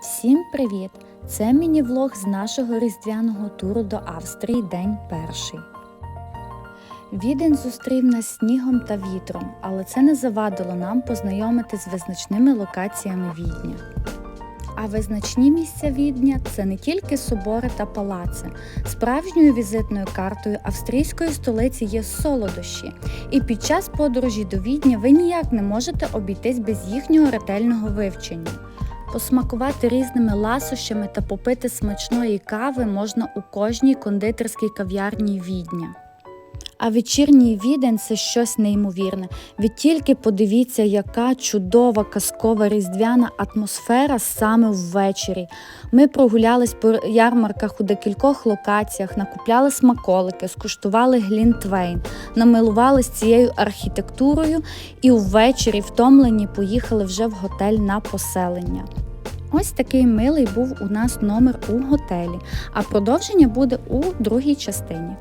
Всім привіт! Це міні-влог з нашого різдвяного туру до Австрії день перший. Відень зустрів нас снігом та вітром, але це не завадило нам познайомити з визначними локаціями Відня. А визначні місця Відня це не тільки собори та палаци. Справжньою візитною картою австрійської столиці є солодощі, і під час подорожі до Відня ви ніяк не можете обійтись без їхнього ретельного вивчення. Посмакувати різними ласощами та попити смачної кави можна у кожній кондитерській кав'ярні Відня. А вечірній відень це щось неймовірне. Ви тільки подивіться, яка чудова казкова різдвяна атмосфера саме ввечері. Ми прогулялись по ярмарках у декількох локаціях, накупляли смаколики, скуштували глінтвейн, намилувались цією архітектурою і ввечері втомлені поїхали вже в готель на поселення. Ось такий милий був у нас номер у готелі, а продовження буде у другій частині.